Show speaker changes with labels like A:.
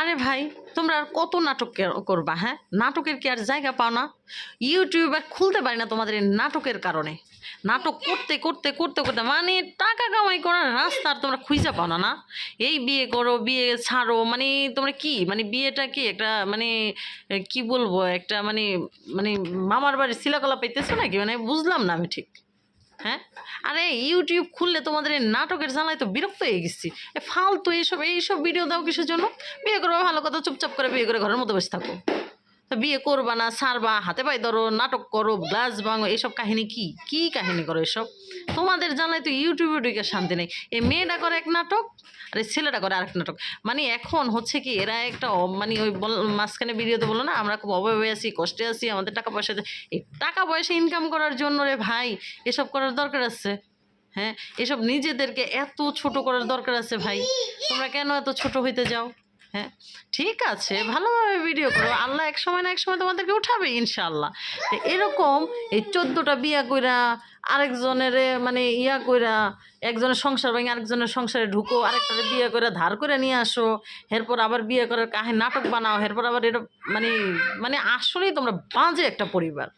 A: আরে ভাই, তোমরা আর কত নাটক করবা হ্যাঁ? নাটকের কি আর জায়গা পাও না? ইউটিউব আর খুলতে পারি না তোমাদের নাটকের কারণে। নাটক করতে করতে করতে করতে মানে টাকা কামাই করার রাস্তা আর তোমরা খুঁজে পাও না না? এই বিয়ে করো, বিয়ে ছাড়ো মানে তোমরা কি? মানে বিয়েটা কি একটা মানে কি বলব, একটা মানে মানে মামার বাড়ির শিলাকলা পাইতেছো নাকি? মানে বুঝলাম না আমি ঠিক। হ্যাঁ? আরে ইউটিউব খুললে তোমাদের এই নাটকের জ্বালায় তো বিরক্ত হয়ে গেছি। এ ফালতু এইসব এইসব ভিডিও দাও কিসের জন্য? বিয়ে করব, ভালো কথা, চুপচাপ করে বিয়ে করে ঘরের মতো বসে থাকো। তো বিয়ে করবা না সারবা হাতে পায়ে ধরো, নাটক করো, গ্লাস ভাঙো এইসব কাহিনী কি? কি কাহিনী করো এসব? তোমাদের জানাই তো ইউটিউবে ঢুকে শান্তি নেই। এই মেয়েটা করে এক নাটক, আর ছেলেটা করে আরেক নাটক। মানে এখন হচ্ছে কি, এরা একটা মানে ওই বল- মাঝখানে ভিডিওতে বলো না, আমরা খুব অভাবে আছি, কষ্টে আছি, আমাদের টাকা পয়সা টাকা পয়সা ইনকাম করার জন্য রে ভাই, এসব করার দরকার আছে। হ্যাঁ এসব নিজেদেরকে এত ছোট করার দরকার আছে ভাই। তোমরা কেন এত ছোট হইতে যাও? হ্যাঁ ঠিক আছে ভালোভাবে ভিডিও করো। আল্লাহ এক সময় না এক সময় তোমাদেরকে উঠাবে ইনশাল্লাহ তো এরকম এই চোদ্দোটা বিয়া কইরা আরেকজনের মানে ইয়া কইরা একজনের সংসার ভেঙে আরেকজনের সংসারে ঢুকো আরেকটারে বিয়ে করে ধার করে নিয়ে আসো এরপর আবার বিয়ে করার কাহিনী নাটক বানাও এরপর আবার এটা মানে মানে আসলেই তোমরা বাজে একটা পরিবার।